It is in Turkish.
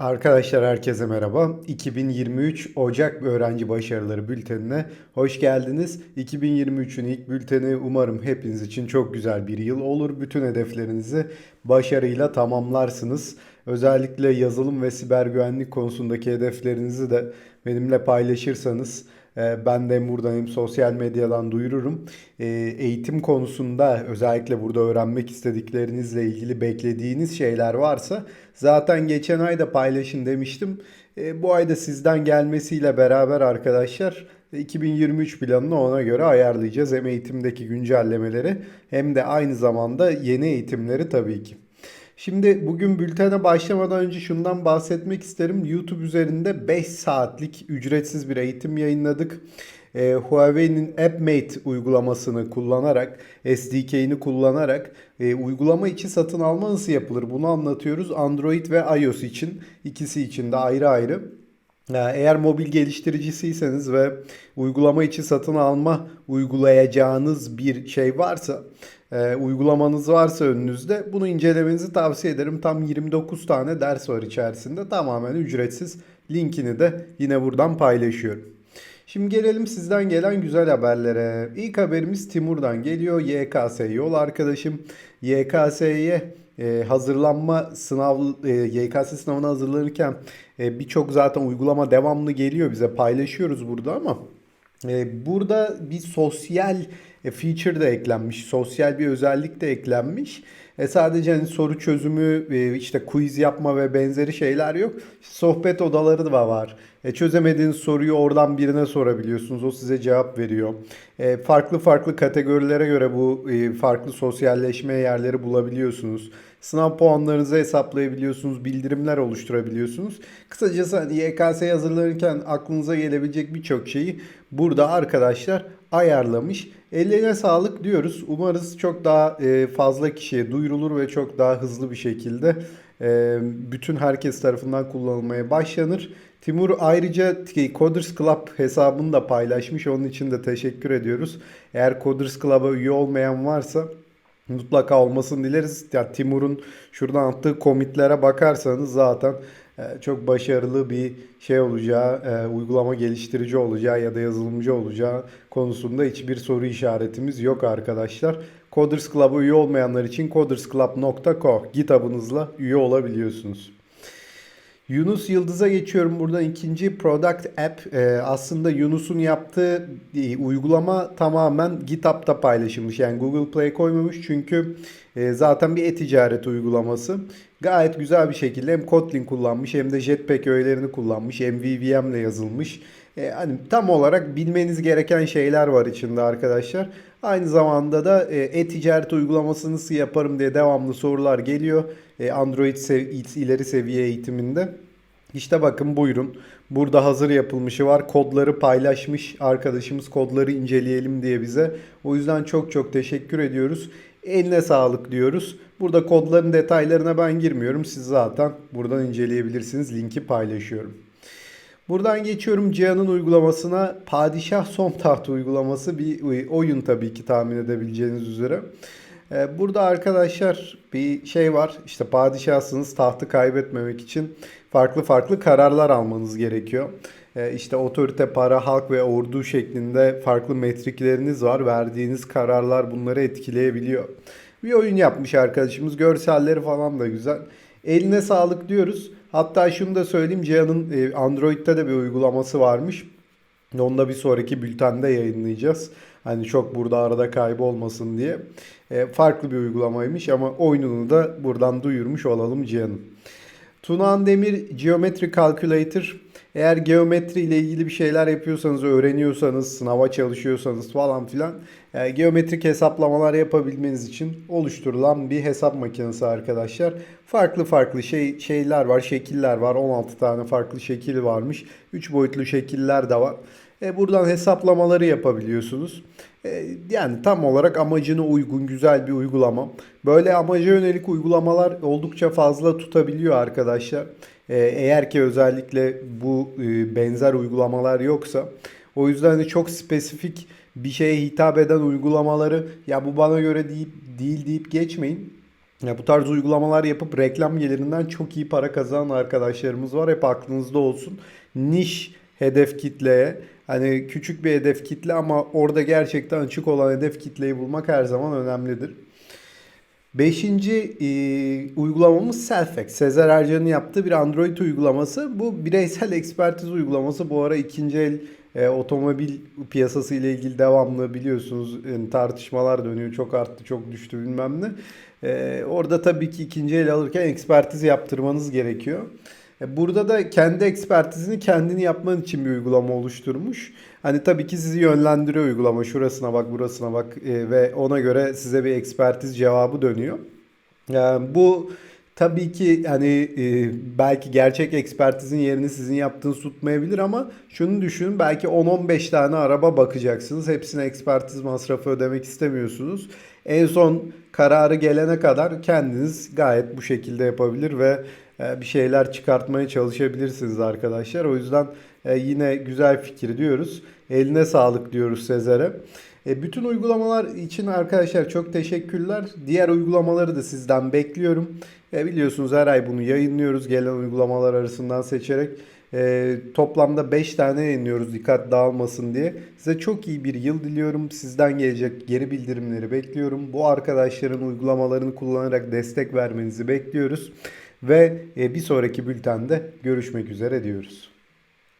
Arkadaşlar herkese merhaba. 2023 Ocak Öğrenci Başarıları Bülteni'ne hoş geldiniz. 2023'ün ilk bülteni umarım hepiniz için çok güzel bir yıl olur. Bütün hedeflerinizi başarıyla tamamlarsınız. Özellikle yazılım ve siber güvenlik konusundaki hedeflerinizi de benimle paylaşırsanız ben de buradan hem sosyal medyadan duyururum. E, Eğitim konusunda özellikle burada öğrenmek istediklerinizle ilgili beklediğiniz şeyler varsa zaten geçen ay da paylaşın demiştim. E, Bu ayda sizden gelmesiyle beraber arkadaşlar 2023 planını ona göre ayarlayacağız. Hem eğitimdeki güncellemeleri hem de aynı zamanda yeni eğitimleri tabii ki. Şimdi bugün bültene başlamadan önce şundan bahsetmek isterim. YouTube üzerinde 5 saatlik ücretsiz bir eğitim yayınladık. Ee, Huawei'nin AppMate uygulamasını kullanarak, SDK'ini kullanarak e, uygulama içi satın alma nasıl yapılır bunu anlatıyoruz. Android ve iOS için, ikisi için de ayrı ayrı. Eğer mobil geliştiricisiyseniz ve uygulama içi satın alma uygulayacağınız bir şey varsa, e, uygulamanız varsa önünüzde bunu incelemenizi tavsiye ederim. Tam 29 tane ders var içerisinde. Tamamen ücretsiz. Linkini de yine buradan paylaşıyorum. Şimdi gelelim sizden gelen güzel haberlere. İlk haberimiz Timur'dan geliyor. YKS yol arkadaşım. YKS'ye e, hazırlanma sınav e, YKS sınavına hazırlanırken e, birçok zaten uygulama devamlı geliyor bize paylaşıyoruz burada ama burada bir sosyal e, feature de eklenmiş. Sosyal bir özellik de eklenmiş. E, sadece hani soru çözümü, e, işte quiz yapma ve benzeri şeyler yok. Sohbet odaları da var. E, çözemediğiniz soruyu oradan birine sorabiliyorsunuz. O size cevap veriyor. E, farklı farklı kategorilere göre bu e, farklı sosyalleşme yerleri bulabiliyorsunuz. Sınav puanlarınızı hesaplayabiliyorsunuz, bildirimler oluşturabiliyorsunuz. Kısacası hani YKS'ye hazırlanırken aklınıza gelebilecek birçok şeyi burada arkadaşlar ayarlamış. Ellerine sağlık diyoruz. Umarız çok daha e, fazla kişiye duyurulur ve çok daha hızlı bir şekilde e, bütün herkes tarafından kullanılmaya başlanır. Timur ayrıca Coders Club hesabını da paylaşmış. Onun için de teşekkür ediyoruz. Eğer Coders Club'a üye olmayan varsa mutlaka olmasını dileriz. Ya Timur'un şuradan attığı komitlere bakarsanız zaten e, çok başarılı bir şey olacağı, e, uygulama geliştirici olacağı ya da yazılımcı olacağı konusunda hiçbir soru işaretimiz yok arkadaşlar. Coders Club'a üye olmayanlar için codersclub.co GitHub'ınızla üye olabiliyorsunuz. Yunus Yıldız'a geçiyorum buradan. İkinci product app Ee, aslında Yunus'un yaptığı e, uygulama tamamen GitHub'da paylaşılmış. Yani Google Play koymamış çünkü e, zaten bir e-ticaret uygulaması. Gayet güzel bir şekilde hem Kotlin kullanmış hem de Jetpack öğelerini kullanmış MVVM ile yazılmış E, hani tam olarak bilmeniz gereken şeyler var içinde arkadaşlar aynı zamanda da e, e-ticaret uygulamasını nasıl yaparım diye devamlı sorular geliyor e, Android sev- ileri seviye eğitiminde. İşte bakın buyurun. Burada hazır yapılmışı var. Kodları paylaşmış arkadaşımız kodları inceleyelim diye bize. O yüzden çok çok teşekkür ediyoruz. Eline sağlık diyoruz. Burada kodların detaylarına ben girmiyorum. Siz zaten buradan inceleyebilirsiniz. Linki paylaşıyorum. Buradan geçiyorum Cihan'ın uygulamasına. Padişah Son Taht uygulaması bir oyun tabii ki tahmin edebileceğiniz üzere. Ee, Burada arkadaşlar bir şey var. İşte padişahsınız tahtı kaybetmemek için farklı farklı kararlar almanız gerekiyor. Ee, İşte otorite, para, halk ve ordu şeklinde farklı metrikleriniz var. Verdiğiniz kararlar bunları etkileyebiliyor. Bir oyun yapmış arkadaşımız. Görselleri falan da güzel. Eline sağlık diyoruz. Hatta şunu da söyleyeyim. Cihan'ın e, Android'de de bir uygulaması varmış. Onu da bir sonraki bültende yayınlayacağız. Hani çok burada arada kaybolmasın diye. E, farklı bir uygulamaymış ama oyununu da buradan duyurmuş olalım Cihan'ın. Tunan Demir Geometry Calculator. Eğer geometri ile ilgili bir şeyler yapıyorsanız, öğreniyorsanız, sınava çalışıyorsanız falan filan e, geometrik hesaplamalar yapabilmeniz için oluşturulan bir hesap makinesi arkadaşlar. Farklı farklı şey şeyler var, şekiller var. 16 tane farklı şekil varmış. 3 boyutlu şekiller de var. E, buradan hesaplamaları yapabiliyorsunuz. E, yani tam olarak amacına uygun güzel bir uygulama. Böyle amaca yönelik uygulamalar oldukça fazla tutabiliyor arkadaşlar. E, eğer ki özellikle bu e, benzer uygulamalar yoksa. O yüzden de çok spesifik bir şeye hitap eden uygulamaları ya bu bana göre deyip, değil deyip geçmeyin. Ya bu tarz uygulamalar yapıp reklam gelirinden çok iyi para kazanan arkadaşlarımız var. Hep aklınızda olsun. Niş hedef kitleye hani küçük bir hedef kitle ama orada gerçekten açık olan hedef kitleyi bulmak her zaman önemlidir. Beşinci e, uygulamamız Selfex. Sezer Ercan'ın yaptığı bir Android uygulaması. Bu bireysel ekspertiz uygulaması. Bu ara ikinci el e, otomobil piyasası ile ilgili devamlı biliyorsunuz yani tartışmalar dönüyor. Çok arttı, çok düştü bilmem ne. E, orada tabii ki ikinci el alırken ekspertiz yaptırmanız gerekiyor. E, Burada da kendi ekspertizini kendini yapman için bir uygulama oluşturmuş. Hani tabii ki sizi yönlendiriyor uygulama. Şurasına bak, burasına bak e, ve ona göre size bir ekspertiz cevabı dönüyor. Yani bu tabii ki hani e, belki gerçek ekspertizin yerini sizin yaptığınız tutmayabilir ama şunu düşünün belki 10-15 tane araba bakacaksınız. Hepsine ekspertiz masrafı ödemek istemiyorsunuz. En son kararı gelene kadar kendiniz gayet bu şekilde yapabilir ve e, bir şeyler çıkartmaya çalışabilirsiniz arkadaşlar. O yüzden e, yine güzel fikir diyoruz. Eline sağlık diyoruz Sezer'e. E, bütün uygulamalar için arkadaşlar çok teşekkürler. Diğer uygulamaları da sizden bekliyorum. E, biliyorsunuz her ay bunu yayınlıyoruz gelen uygulamalar arasından seçerek. E, toplamda 5 tane yayınlıyoruz dikkat dağılmasın diye. Size çok iyi bir yıl diliyorum. Sizden gelecek geri bildirimleri bekliyorum. Bu arkadaşların uygulamalarını kullanarak destek vermenizi bekliyoruz. Ve bir sonraki bültende görüşmek üzere diyoruz.